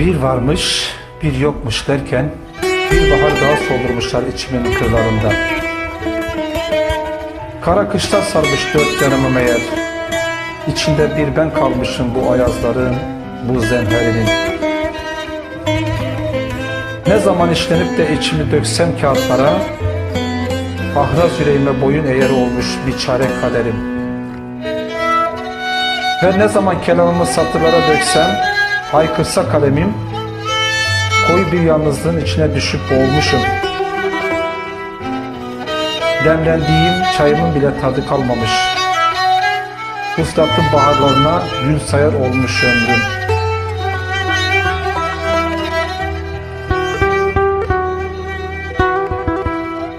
Bir varmış, bir yokmuş derken bir bahar daha soldurmuşlar içimin kırlarında. Kara kışlar sarmış dört yanımı meğer. İçinde bir ben kalmışım bu ayazların, bu zemherinin. Ne zaman işlenip de içimi döksem kağıtlara, ahraz yüreğime boyun eğer olmuş bir çare kaderim. Ve ne zaman kelamımı satırlara döksem, haykırsa kalemim, koyu bir yalnızlığın içine düşüp boğulmuşum. Demlendiğim çayımın bile tadı kalmamış. Uslatın baharlarına gül sayar olmuş ömrüm.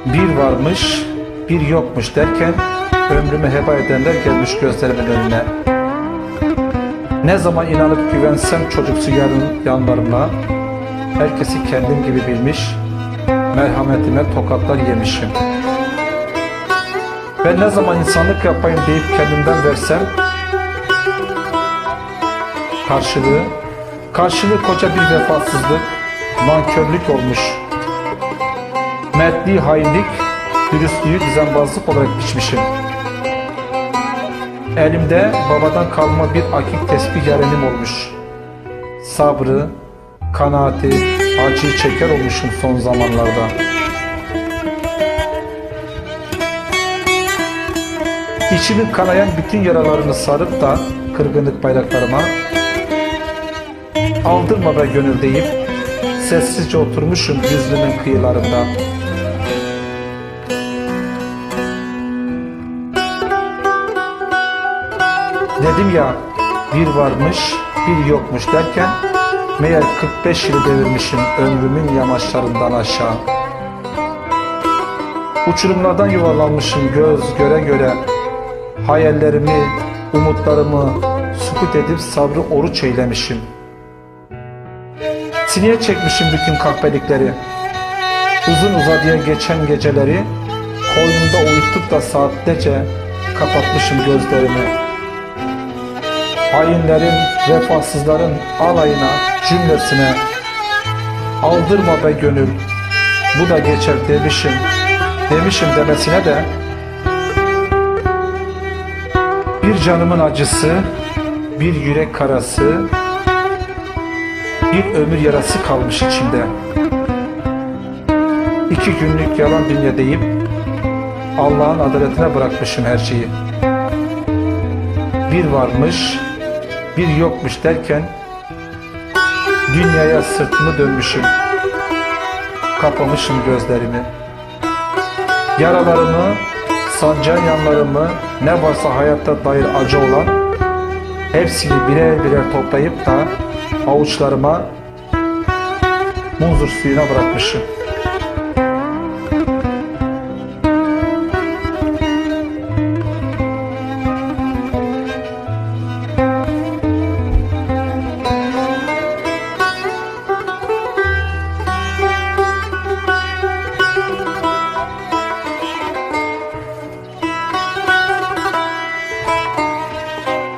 Bir varmış, bir yokmuş derken ömrümü heba edenler gelmiş gözlerimin önüne. Ne zaman inanıp güvensem çocuksu yarın yanlarımla, herkesi kendim gibi bilmiş, merhametime tokatlar yemişim. Ben ne zaman insanlık yapayım deyip kendimden versem, karşılığı, karşılığı koca bir vefasızlık, nankörlük olmuş. Mertliği hainlik, dürüstlüğü düzenbazlık olarak biçmişim. Elimde babadan kalma bir akik tesbih yarenim olmuş. Sabrı, kanaati, acıyı çeker olmuşum son zamanlarda. İçimi kanayan bütün yaralarını sarıp da kırgınlık bayraklarıma aldırma be gönül deyip sessizce oturmuşum yüzlümün kıyılarında. Dedim ya bir varmış bir yokmuş derken meğer 45 yılı devirmişim ömrümün yamaçlarından aşağı. Uçurumlardan yuvarlanmışım göz göre göre hayallerimi, umutlarımı sukut edip sabrı oruç eylemişim. Sineye çekmişim bütün kahpelikleri. Uzun uzadıya geçen geceleri koynumda uyutup da saatlerce kapatmışım gözlerimi. Hainlerin, vefasızların alayına, cümlesine aldırma be gönül, bu da geçer demişim, demişim demesine de bir canımın acısı, bir yürek karası, bir ömür yarası kalmış içimde. İki günlük yalan dünya deyip Allah'ın adaletine bırakmışım her şeyi. Bir varmış, bir yokmuş derken dünyaya sırtımı dönmüşüm. Kapamışım gözlerimi. Yaralarımı, sancağın yanlarımı, ne varsa hayatta dair acı olan hepsini birer birer toplayıp da avuçlarıma munzur suyuna bırakmışım.